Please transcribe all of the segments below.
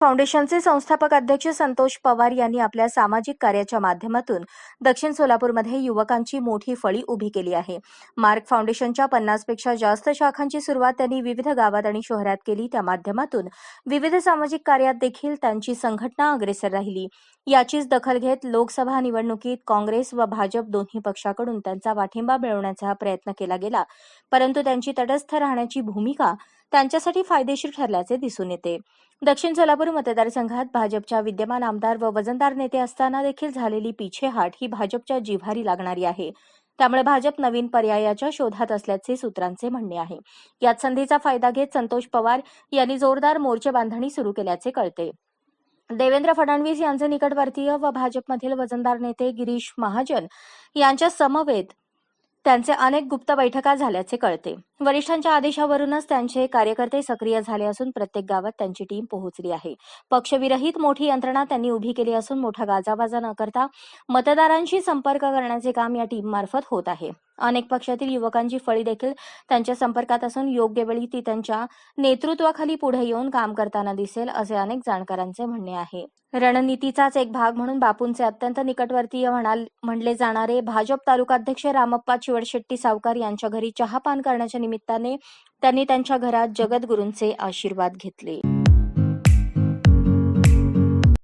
फाउंडेशनचे संस्थापक अध्यक्ष संतोष पवार यांनी आपल्या सामाजिक कार्याच्या माध्यमातून दक्षिण सोलापूरमध्ये युवकांची मोठी फळी उभी केली आहे. मार्क फाउंडेशनच्या पन्नासपेक्षा जास्त शाखांची सुरुवात त्यांनी विविध गावात आणि शहरात केली. त्या माध्यमातून विविध सामाजिक कार्यात देखील त्यांची संघटना अग्रेसर राहिली. याचीच दखल घेत लोकसभा निवडणुकीत काँग्रेस व भाजप दोन्ही पक्षाकडून त्यांचा पाठिंबा मिळवण्याचा प्रयत्न केला गेला. परंतु त्यांची तटस्थ राहण्याची भूमिका त्यांच्यासाठी फायदेशीर ठरल्याचे दिसून येते. दक्षिण सोलापूर मतदारसंघात भाजपच्या विद्यमान आमदार व वजनदार नेते असताना देखील झालेली पिछेहाट ही भाजपच्या जिव्हारी लागणारी आहे. त्यामुळे भाजप नवीन पर्यायाच्या शोधात असल्याचे सूत्रांचे म्हणणे आहे. यात संधीचा फायदा घेत संतोष पवार यांनी जोरदार मोर्चे बांधणी सुरू केल्याचे कळते. देवेंद्र फडणवीस यांचे निकटवर्तीय व भाजपमधील वजनदार नेते गिरीश महाजन यांच्या समवेत त्यांचे अनेक गुप्त बैठका झाल्याचे कळते. वरिष्ठांच्या आदेशावरूनच त्यांचे कार्यकर्ते सक्रिय झाले असून प्रत्येक गावात त्यांची टीम पोहोचली आहे. पक्षविरहित मोठी यंत्रणा त्यांनी उभी केली असून मोठा गाजाबाजा न करता मतदारांशी संपर्क करण्याचे काम या टीममार्फत होत आहे. अनेक पक्षातील युवकांची फळी देखील त्यांच्या संपर्कात असून योग्य वेळी ती त्यांच्या नेतृत्वाखाली पुढे येऊन काम करताना दिसेल असे अनेक जाणकारांचे म्हणणे आहे. रणनीतीचाच एक भाग म्हणून बापूंचे अत्यंत निकटवर्तीय म्हणाल म्हणले जाणारे भाजप तालुकाध्यक्ष रामप्पा चिवडशेट्टी सावकार यांच्या घरी चहापान करण्याच्या निमित्ताने त्यांनी त्यांच्या घरात जगद्गुरूंचे आशीर्वाद घेतले.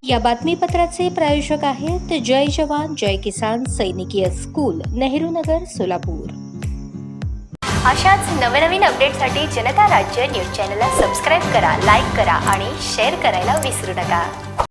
या बातमीपत्राचे प्रायोजक आहेत जय जवान जय किसान सैनिकीय स्कूल नेहरू नगर सोलापूर. अशाच नवनवीन अपडेटसाठी जनता राज्य न्यूज चॅनलला सबस्क्राईब करा लाईक करा आणि शेअर करायला विसरू नका.